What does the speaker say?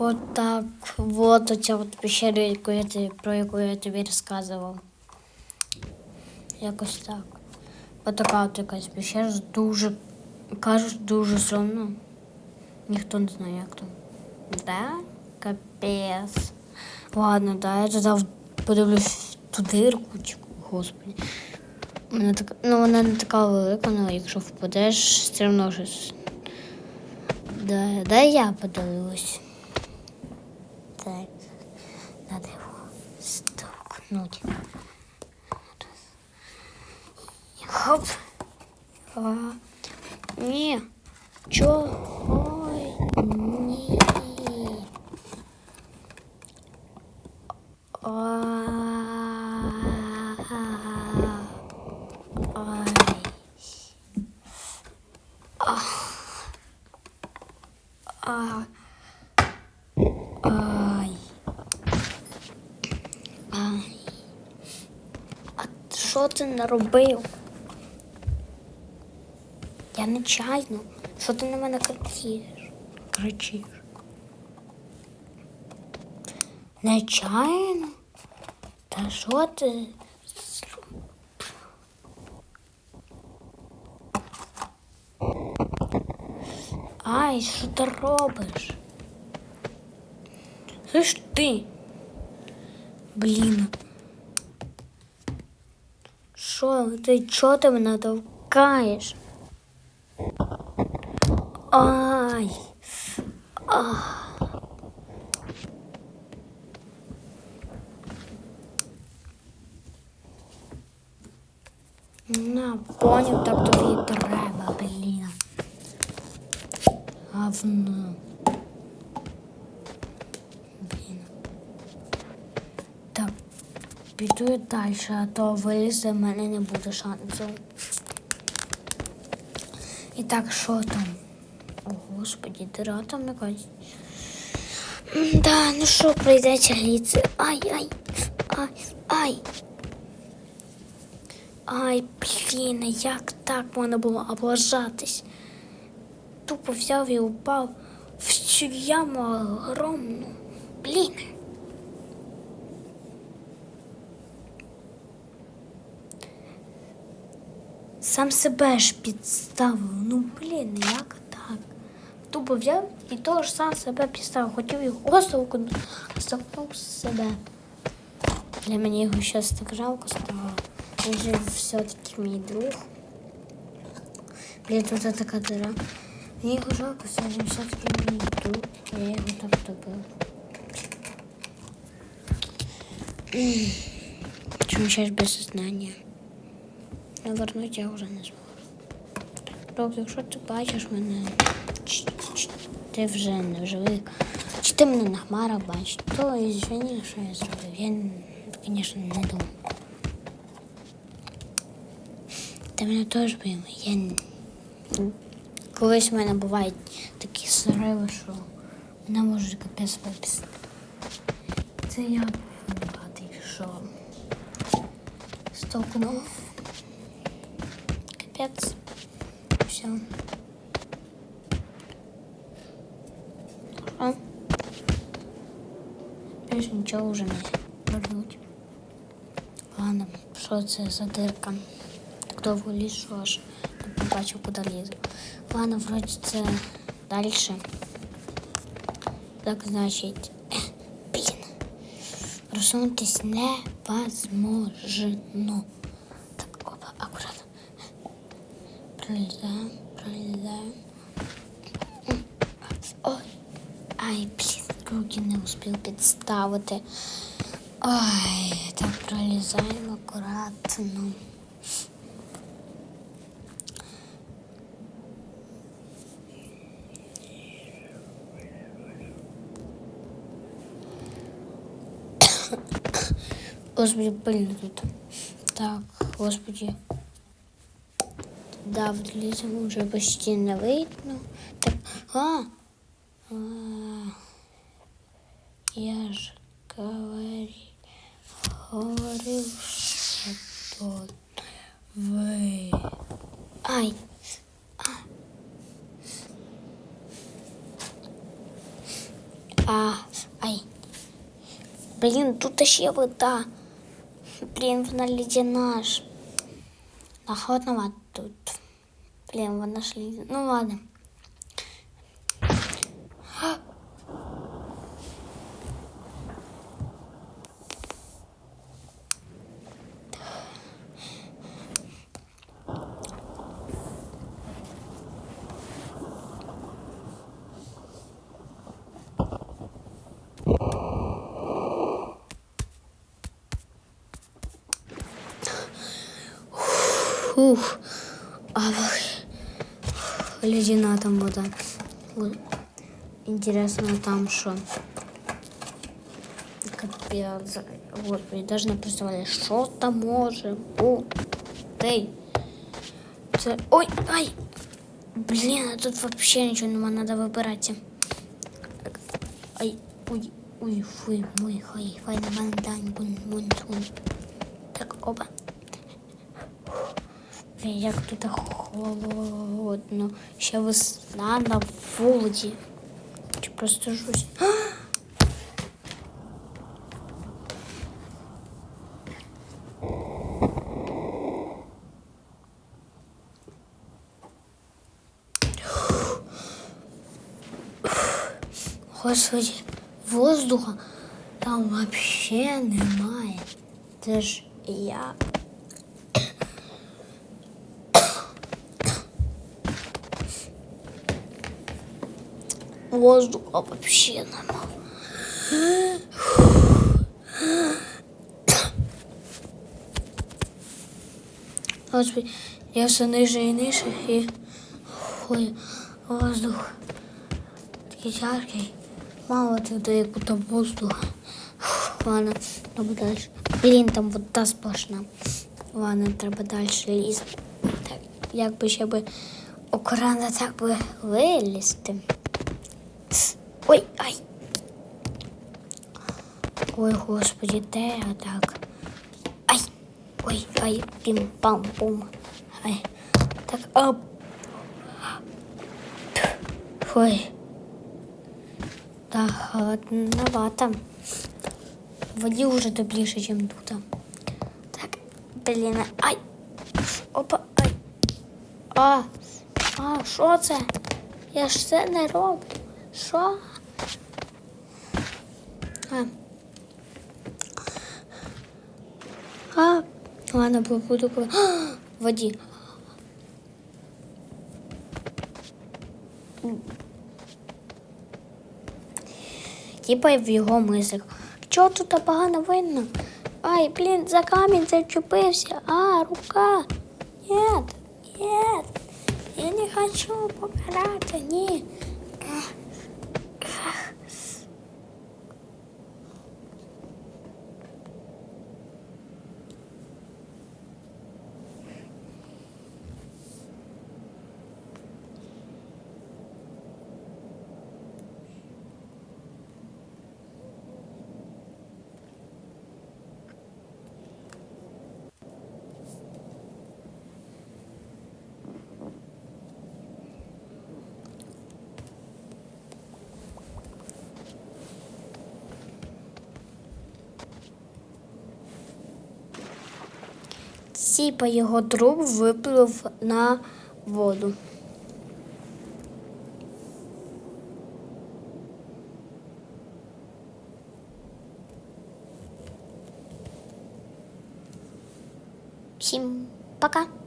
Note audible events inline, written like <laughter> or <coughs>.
От так, от оця от пещера, про яку я тобі розказував. Якось так. От така от якась пещера дуже, кажуть, дуже сумно. Ніхто не знає, як там. Да? Капець. Ладно, да, я тоді подивлюсь ту дирку, господи. Вона така, ну вона не така велика, але якщо впадеш, все одно щось. Да, да я подивлюсь. Так, надо его столкнуть. Хоп. А, не. Чё? Ой, що ти наробив? Я нечайно. Що ти на мене кричиш? Кричиш. Нечайно? Та що ти? Ай, що ти робиш? Це ж ти. Блін. Що, ти чого ти мене толкаєш? Ай. Ах. На, поняв, так тобі треба, блін. Говно. Блін. Так, піду далі, а то вилізти в мене не буде шансу. І так, що там? О, господі, дира там якась. Да, ну що, прийдеться гліце. Ай, ай, ай, ай. Ай, блін, як так можна було облажатись? Тупо взяв і упав в цю яму огромну. Блін. Сам себе ж підставив. Ну, блін, як так? Тупо взяв і того ж сам себе підставив. Хотів його а стовкнув себе. Для мене його зараз так жалко стало. Він же все-таки мій друг. Блін, тут така дира. Мені його жалко, це він все-таки мій друг. Я його так добив. Чому зараз без сознання? Навернуть я вже не зможу. Рок, якщо ти бачиш мене, ти вже не в живих, чи ти мене на хмарах бачиш, то извини, що я зробив. Я, звісно, не думав. Ти мене теж бив. Я... Колись в мене бувають такі сриви, що мене можуть капець виписати. Це я винуватий, що столкнув. Капець. Все. А? Більше нічого вже не вернуть. Ладно, що це за дирка? Так довго ліз, що аж не побачив, куди лізу. Ладно, вроді це далі. Так, значить, <coughs> блін. Просунутись невозможно. Так, опа, аккуратно. Пролізаємо, пролізаємо. Ой, ай, блін, руки не успів підставити. Ой, так пролізаємо акуратно. Господи, блин, тут. Так, господи. Да, лезем уже почти не видно. Так, а, а, я ж говори, говорив, що тут ви. Ай, А, ай. Блін, тут ще вода. Блін, вона ледяна ж. А холодновато тут. Блін, вона ж ледяна. Ну ладно. Ух, а ледяна там вода. Интересно там что. Капец. Вот, я даже не представляю, що там може бути. Це... Ой, ай! Блін, а тут вообще нічого нема, надо вибирати. Ай, ой, ой, фуй, мой, хай, хай, на бун, бун, бун. Так, опа. Як тут холодно. Ще весна на вулиці. Чи просто жусь. Господи, воздуха там вообще немає. Це ж я. Воздуха вообще нема. Я все ниже і ниже і ой, воздух такий тяжкий. Мало туди, як будто воздух. Ладно, треба далі. Блін, там вода сплошна. Ладно, треба далі лізти. Так, як би ще би окрана так би вилізти. Ой, ай. Ой, господи, де я так? Ай, ой, ай, пім-пам-пум. Ай. Так, оп. Ой. Так, холодновато. В воді вже тепліше, ніж тут. Так, блін, ай. Опа, ай. А, а, що це? Я ж це не роблю. Що? А. А, ладно, буду <gasps> в воді. Типа в його мислях. Чого тут погано видно? Ай, блін, за камінь зачепився. А, рука. Нет, нет. Я не хочу помирати, ні. Сіпа його друг виплив на воду. Всім пока.